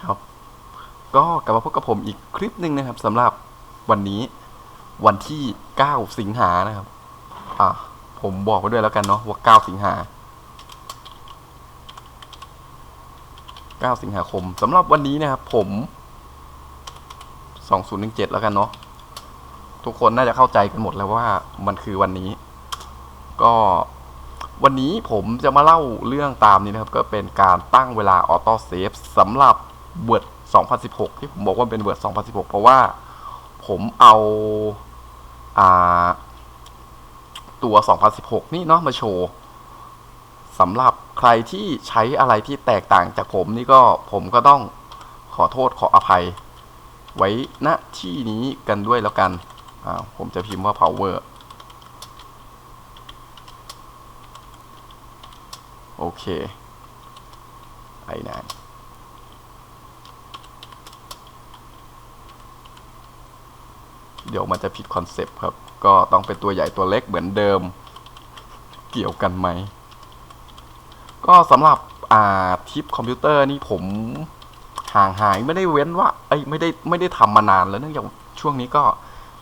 ครับก็กลับมาพบกับผมอีกคลิปหนึ่งนะครับสำหรับวันนี้วันที่ 9 สิงหานะครับ อะผมบอกไปด้วยแล้วกันเนาะว่า 9 สิงหา 9 สิงหาคมสำหรับวันนี้นะครับ ผม 2017 แล้วกันเนาะทุกคนน่าจะเข้าใจกันหมดแล้วว่ามันคือวันนี้ ก็วันนี้ผมจะมาเล่าเรื่องตามนี้นะครับ ก็เป็นการตั้งเวลาออโต้เซฟสำหรับ Word 2016 ที่ผมบอกว่าเป็น Word 2016 เพราะว่าผมเอาอ่าตัว 2016 นี่เนาะมาโชว์สำหรับใครที่ใช้อะไรที่แตกต่างจากผมนี่ก็ผมก็ต้องขอโทษขออภัย ไว้ณที่นี้กันด้วยแล้วกันอ่าผมจะพิมพ์ว่า power โอเคไอ้นาน เดี๋ยวมันจะผิดคอนเซปต์ครับ ก็ต้องเป็นตัวใหญ่ตัวเล็กเหมือนเดิม เกี่ยวกันไหม ก็สำหรับอ่าทิปคอมพิวเตอร์นี่ผมห่างหายไม่ได้เว้นว่าเอ้ยไม่ได้ไม่ได้ทำมานานแล้วเนื่องจากช่วงนี้ก็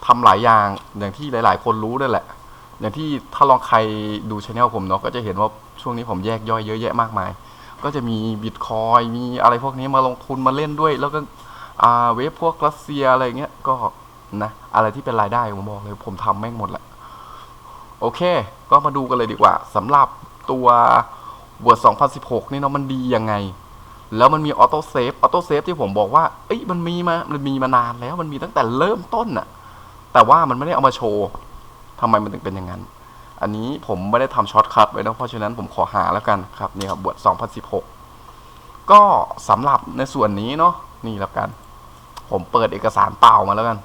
ทำหลายอย่างอย่างที่หลาย ๆ คนรู้ด้วยแหละ อย่างที่ถ้าลองใครดูช anel ผมเนาะก็จะเห็นว่าช่วงนี้ผมแยกย่อยเยอะแยะมากมาย ก็จะมีบิตคอยมีอะไรพวกนี้มาลงทุนมาเล่นด้วย แล้วก็อ่าเว็บพวกรัสเซียอะไรเงี้ยก็ นะ อะไรที่เป็นรายได้ผมบอกเลยผมทำแม่งหมดแหละ โอเค ก็มาดูกันเลยดีกว่าสำหรับตัว Word 2016 นี่เนาะมันดียังไง แล้วมันมีออโต้เซฟออโต้เซฟที่ผมบอกว่า เอ้ยมันมีมามันมีมานานแล้วมันมีตั้งแต่เริ่มต้นน่ะ แต่ว่ามันไม่ได้เอามาโชว์ทำไมมันถึงเป็นอย่างนั้น อันนี้ผมไม่ได้ทำช็อตคัทไว้นะเพราะฉะนั้นผมขอหาแล้วกันครับนี่ครับบท2016 ก็สำหรับในส่วนนี้เนาะนี่แล้วกัน ผมเปิดเอกสารเปล่ามาแล้วกัน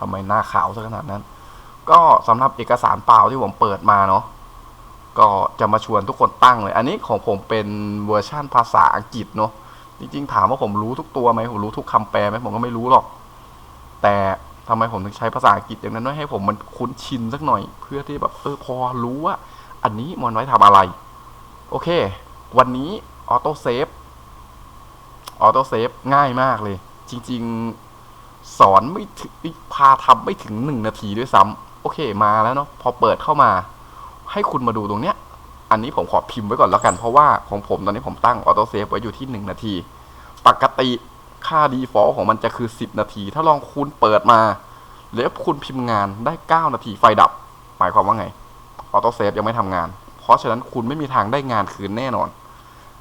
ทำไมหน้าขาวซะขนาดนั้น ก็สำหรับเอกสารเปล่าที่ผมเปิดมาเนาะก็จะมาชวนทุกคนตั้งเลย อันนี้ของผมเป็นเวอร์ชั่นภาษาอังกฤษเนาะจริงๆถามว่าผมรู้ทุกตัวไหมผมรู้ทุกคำแปลไหมผมก็ไม่รู้หรอก แต่ทำไมผมถึงใช้ภาษาอังกฤษอย่างนั้นด้วยให้ผมมันคุ้นชินสักหน่อย เพื่อที่แบบเออพอรู้ว่า อันนี้มันไว้ทำอะไร โอเค วันนี้ออโต้เซฟออโต้เซฟง่ายมากเลย จริง ๆ สอนไม่ถึงพาทำไม่ถึงหนึ่งนาทีด้วยซ้ำโอเคมาแล้วเนาะพอเปิดเข้ามา ให้คุณมาดูตรงเนี้ย อันนี้ผมขอพิมพ์ไว้ก่อนแล้วกันเพราะว่าของผมตอนนี้ผมตั้งออโต้เซฟไว้อยู่ที่หนึ่งนาที ปกติค่า default ของมันจะคือ10นาที ถ้าลองคุณเปิดมา แล้วคุณพิมพ์งานได้9นาทีไฟดับ หมายความว่าไงออโต้เซฟยังไม่ทำงาน เพราะฉะนั้นคุณไม่มีทางได้งานคืนแน่นอน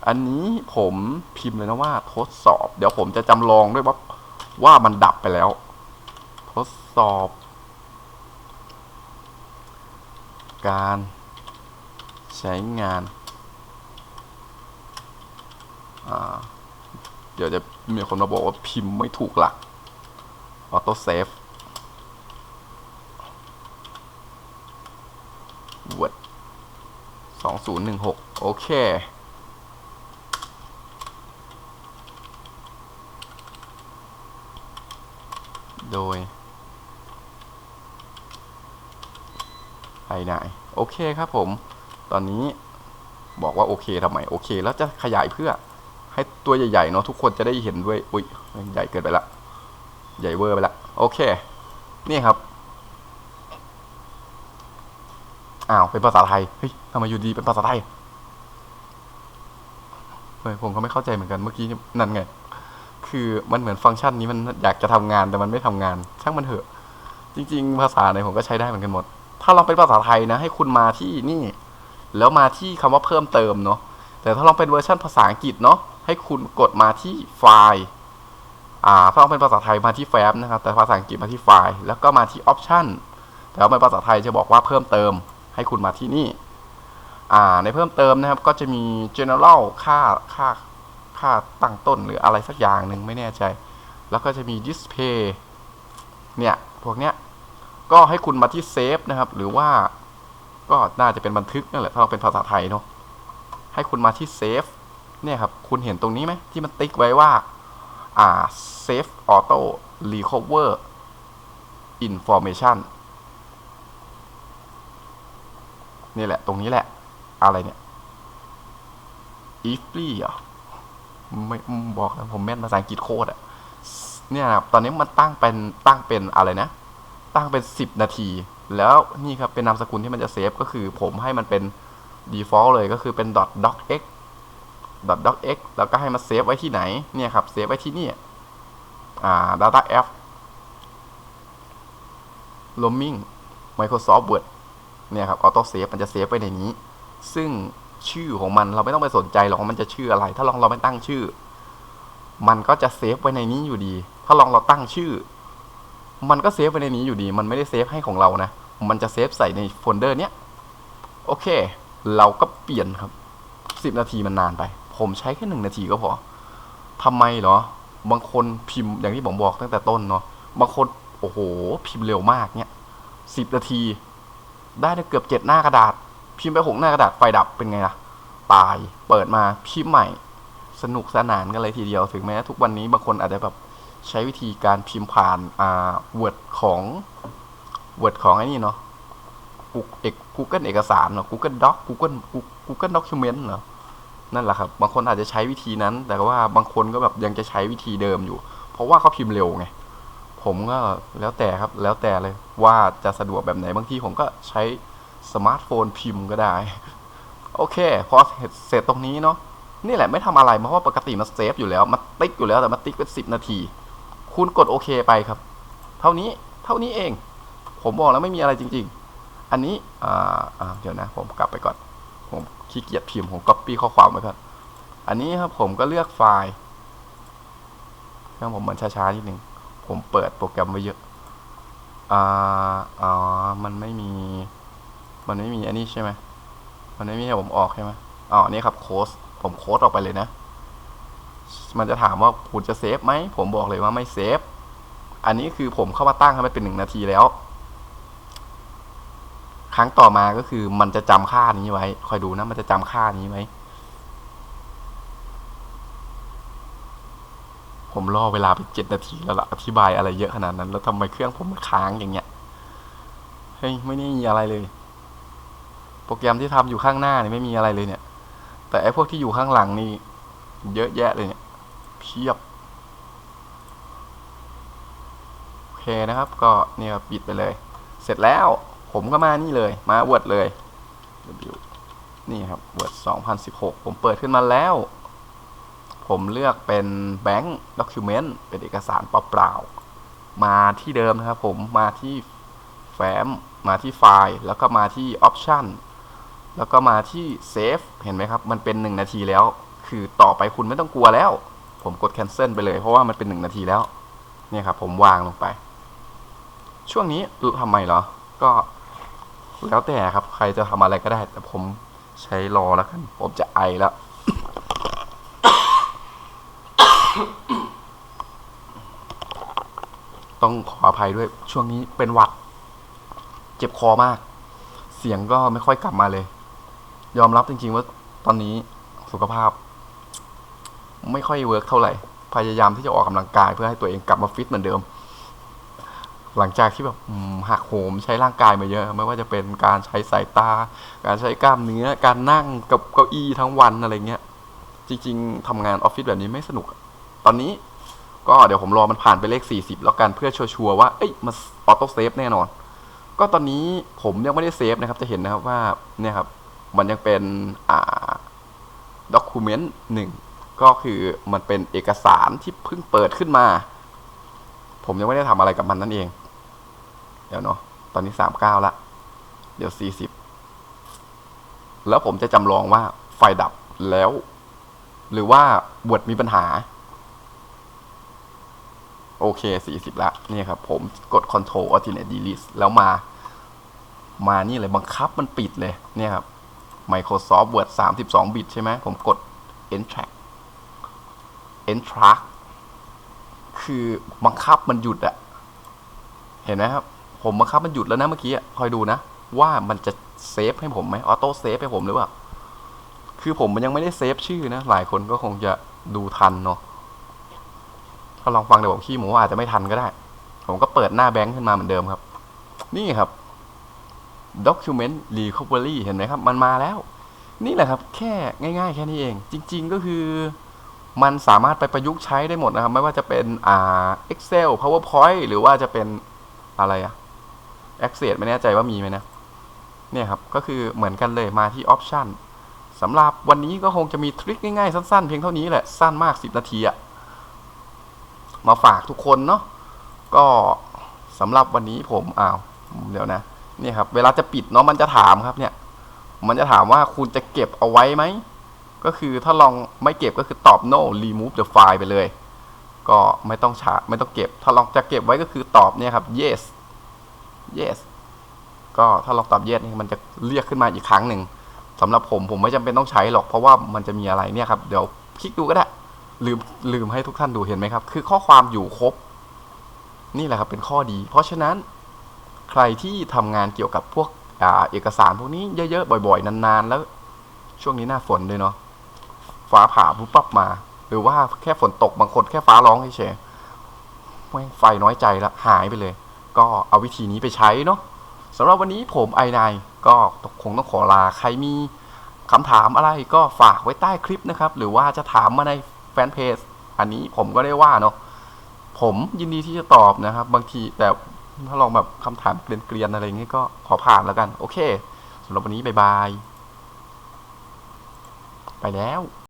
อันนี้ผมพิมพ์เลยนะว่าทดสอบ เดี๋ยวผมจะจำลองด้วยว่า ว่ามันดับไปแล้ว ทดสอบ การใช้งาน เดี๋ยวจะมีคนมาบอกว่าพิมพ์ไม่ถูกหลัก ออโต้เซฟ Word 2016โอเค โดย ไอ้นโอเคครับผม ตอนนี้บอกว่าโอเคทำไมโอเค แล้วจะขยายเพื่อให้ตัวใหญ่ๆเนาะทุกคนจะได้เห็นด้วยอุ้ยใหญ่เกินไปละ ใหญ่เวอร์ไปละ โอเค นี่ครับอ้าวเป็นภาษาไทยเฮ้ยทำไมอยู่ดีเป็นภาษาไทยเฮ้ยผมก็ไม่เข้าใจเหมือนกันเมื่อกี้นั่นไง คือมันเหมือนฟังก์ชันนี้มันอยากจะทำงานแต่มันไม่ทำงาน ช่างมันเถอะ จริง ๆ ภาษาไหนผมก็ใช้ได้เหมือนกันหมด ถ้าเราเป็นภาษาไทยนะ ให้คุณมาที่นี่ แล้วมาที่คำว่าเพิ่มเติมเนาะแต่ถ้าลองเป็นเวอร์ชันภาษาอังกฤษเนาะให้คุณกดมาที่ไฟล์อ่าถ้าลองเป็นภาษาไทยมาที่แฟ้มนะครับ แต่ภาษาอังกฤษมาที่ไฟล์แล้วก็มาที่ออปชันแต่ว่าเป็นภาษาไทยจะบอกว่าเพิ่มเติม ให้คุณมาที่นี่อ่าในเพิ่มเติมนะครับก็จะมี general ค่าค่าค่าตั้งต้นหรืออะไรสักอย่างหนึ่งไม่แน่ใจ แล้วก็จะมี display เนี่ย พวกเนี้ย ก็ให้คุณมาที่ save นะครับ หรือว่าก็น่าจะเป็นบันทึกนั่นแหละถ้าเราเป็นภาษาไทยเนาะให้คุณมาที่ save เนี่ยครับ คุณเห็นตรงนี้ไหมที่มันติ๊กไว้ว่า อ่า save auto recover information นี่แหละ ตรงนี้แหละ อะไรเนี่ย ifly เหรอไม่บอกแล้วผมแม่นภาษาอังกฤษโคตรอะเนี่ยครับตอนนี้มันตั้งเป็นตั้งเป็นอะไรนะ ตั้งเป็นสิบนาที แล้วนี่ครับเป็นนามสกุลที่มันจะเซฟก็คือผมให้มันเป็น default เลยก็คือเป็น .docx .docx แล้วก็ให้มันเซฟไว้ที่ไหนเนี่ยครับเซฟไว้ที่นี่อ่า data f roaming Microsoft Word เนี่ยครับ auto save มันจะเซฟไว้ในนี้ ซึ่งชื่อของมันเราไม่ต้องไปสนใจหรอกว่ามันจะชื่ออะไร ถ้าลองเราไม่ตั้งชื่อ มันก็จะเซฟไว้ในนี้อยู่ดี ถ้าลองเราตั้งชื่อ มันก็เซฟไว้ในนี้อยู่ดี มันไม่ได้เซฟให้ของเรานะ มันจะเซฟใส่ในโฟลเดอร์เนี้ย โอเค เราก็เปลี่ยนครับสิบนาทีมันนานไป ผมใช้แค่หนึ่งนาทีก็พอทำไมเหรอ บางคนพิมพ์อย่างที่ผมบอกตั้งแต่ต้นเนาะ บางคน โอ้โห พิมพ์เร็วมากเนี่ยสิบนาที ได้เกือบเจ็ดหน้ากระดาษ พิมพ์ไปหกหน้ากระดาษไฟดับเป็นไงล่ะ ตาย เปิดมาพิมพ์ใหม่ สนุกสนานกันเลยทีเดียว ถึงแม้ทุกวันนี้บางคนอาจจะแบบ ใช้วิธีการพิมพ์ผ่านอ่า Word ของ Word ของไอ้นี่เนาะ Google เอก Google เอกสารเนาะ Google Doc Google Google Document เนาะนั่นแหละครับ บางคนอาจจะใช้วิธีนั้น แต่ว่าบางคนก็แบบยังจะใช้วิธีเดิมอยู่ เพราะว่าเขาพิมพ์เร็วไง ผมก็แล้วแต่ครับ แล้วแต่เลยว่าจะสะดวกแบบไหน บางทีผมก็ใช้สมาร์ทโฟนพิมพ์ก็ได้ โอเค พอเสร็จตรงนี้เนาะ นี่แหละไม่ทำอะไร เพราะว่าปกติมันเซฟอยู่แล้ว มันติ๊กอยู่แล้ว แต่มันติ๊กเป็นสิบนาที คุณกดโอเคไปครับ เท่านี้เท่านี้เอง ผมบอกแล้วไม่มีอะไรจริง ๆ อันนี้เดี๋ยวนะ ผมกลับไปก่อน ผมขี้เกียจพิมพ์ผมก๊อปปี้ข้อความไว้ก่อนอันนี้ครับผมก็เลือกไฟล์เครื่องผมมันช้าๆนิดนึงผมเปิดโปรแกรมไว้เยอะอ่าอ๋อมันไม่มี มันไม่มีอันนี้ใช่ไหมมันไม่มีให้ผมออกใช่ไหมอ๋อนี่ครับโค้ดผมโค้ดออกไปเลยนะ มันจะถามว่าคุณจะเซฟไหม ผมบอกเลยว่าไม่เซฟ อันนี้คือผมเข้ามาตั้งให้มันเป็นหนึ่งนาทีแล้ว ครั้งต่อมาก็คือมันจะจำค่านี้ไว้ คอยดูนะ มันจะจำค่านี้ไว้ผมรอเวลาไปเจ็ดนาทีแล้วล่ะอธิบายอะไรเยอะขนาดนั้น แล้วทำไมเครื่องผมมันค้างอย่างเงี้ยเฮ้ยไม่ได้มีอะไรเลย โปรแกรมที่ทำอยู่ข้างหน้านี่ไม่มีอะไรเลยเนี่ย แต่ไอ้พวกที่อยู่ข้างหลังนี่ เยอะแยะเลยเนี่ยเพียบโอเคนะครับก็เนี่ยครับปิดไปเลย เสร็จแล้วผมก็มานี่เลยมา Word เลย W นี่ครับ Word 2016 ผมเปิดขึ้นมาแล้ว ผมเลือกเป็น Bank Document เป็นเอกสารเปล่าๆ มาที่เดิมนะครับผมมาที่แฟ้มมาที่ไฟล์ แล้วก็มาที่ Option แล้วก็มาที่ Save เห็นไหมครับ มันเป็น 1 นาทีแล้ว คือต่อไปคุณไม่ต้องกลัวแล้ว ผมกด Cancel ไปเลย เพราะว่ามันเป็น1นาทีแล้ว เนี่ยครับ ผมวางลงไป ช่วงนี้ทำไมเหรอ ก็แล้วแต่ครับ ใครจะทำอะไรก็ได้ แต่ผมใช้รอแล้วกัน ผมจะไอแล้วต้องขออภัยด้วยช่วงนี้เป็นหวัด เจ็บคอมาก เสียงก็ไม่ค่อยกลับมาเลย ยอมรับจริงๆว่าตอนนี้สุขภาพ ไม่ค่อยเวิร์กเท่าไหร่ พยายามที่จะออกกำลังกายเพื่อให้ตัวเองกลับมาฟิตเหมือนเดิม หลังจากที่แบบหักโหมใช้ร่างกายมาเยอะ ไม่ว่าจะเป็นการใช้สายตา การใช้กล้ามเนื้อ การนั่งกับเก้าอี้ทั้งวันอะไรเงี้ย จริง ๆทำงานออฟฟิศแบบนี้ไม่สนุก ตอนนี้ก็เดี๋ยวผมรอมันผ่านไปเลข 40 แล้วกันเพื่อชัวร์ว่า เอ้ยมันออโต้เซฟแน่นอน ก็ตอนนี้ผมยังไม่ได้เซฟนะครับ จะเห็นนะครับว่าเนี่ยครับ มันยังเป็นอ่าด็อกิเมนต์หนึ่ง ก็คือมันเป็นเอกสารที่เพิ่งเปิดขึ้นมา ผมยังไม่ได้ทำอะไรกับมันนั่นเอง เดี๋ยวเนาะตอนนี้สามเก้าละ เดี๋ยวสี่สิบแล้วผมจะจำลองว่าไฟดับแล้ว หรือว่าบวดมีปัญหา โอเค40ละนี่ครับ ผมกด Ctrl Alternate Delete แล้วมา มานี่เลยบังคับมันปิดเลย เนี่ยครับ Microsoft Word 32 บิตใช่ไหมผมกด Entract Entract คือบังคับมันหยุดอะเห็นไหมครับ ผมบังคับมันหยุดแล้วนะเมื่อกี้อะคอยดูนะ ว่ามันจะเซฟให้ผมไหมออโต้เซฟให้ผมหรือเปล่า คือผมมันยังไม่ได้เซฟชื่อนะ หลายคนก็คงจะดูทันเนาะถ้าลองฟังเดี๋ยวผมขี้หมูอาจจะไม่ทันก็ได้ ผมก็เปิดหน้าแบงค์ขึ้นมาเหมือนเดิมครับ นี่ครับ document recovery เห็นไหมครับ มันมาแล้ว นี่แหละครับ แค่ง่าย ๆ แค่นี้เอง จริง ๆ ก็คือ มันสามารถไปประยุกต์ใช้ได้หมดนะครับ ไม่ว่าจะเป็นอ่า Excel PowerPoint หรือว่าจะเป็นอะไรอะ Access ไม่แน่ใจว่ามีไหมนะ เนี่ยครับ ก็คือเหมือนกันเลยมาที่ Option สำหรับวันนี้ก็คงจะมีทริคง่ายๆ สั้นๆ เพียงเท่านี้แหละ สั้นมาก 10 นาทีอะมาฝากทุกคนเนาะก็สำหรับวันนี้ผมอ้าวเดี๋ยวนะเนี่ยครับ เวลาจะปิดเนาะมันจะถามครับเนี่ย มันจะถามว่าคุณจะเก็บเอาไว้ไหม ก็คือถ้าลองไม่เก็บก็คือตอบ no remove the file ไปเลย ก็ไม่ต้องชาไม่ต้องเก็บ ถ้าลองจะเก็บไว้ก็คือตอบเนี่ยครับ yes yes ก็ถ้าลองตอบ yes นี่มันจะเรียกขึ้นมาอีกครั้งหนึ่งสำหรับผมผมไม่จำเป็นต้องใช้หรอกเพราะว่ามันจะมีอะไรเนี่ยครับ เดี๋ยวคลิกดูก็ได้ลืมลืมให้ทุกท่านดูเห็นไหมครับ คือข้อความอยู่ครบ นี่แหละครับเป็นข้อดี เพราะฉะนั้นใครที่ทำงานเกี่ยวกับพวกอเอกสารพวกนี้เยอะๆบ่อย ๆ นานๆ แล้วช่วงนี้หน้าฝนด้วยเนาะ ฟ้าผ่าปุ๊บปั๊บมา หรือว่าแค่ฝนตกบางคนแค่ฟ้าร้องเฉยๆไฟน้อยใจละหายไปเลย ก็เอาวิธีนี้ไปใช้เนาะสำหรับวันนี้ผมไอนายก็คงต้องขอลาใครมีคำถามอะไรก็ฝากไว้ใต้คลิปนะครับ หรือว่าจะถามมาในแฟนเพจอันนี้ผมก็ได้ว่าเนาะผมยินดีที่จะตอบนะครับ บางทีแต่ถ้าลองแบบคำถามเกลียนๆอะไรอย่างงี้ก็ขอผ่านแล้วกัน โอเคสำหรับวันนี้บายบาย ไปแล้ว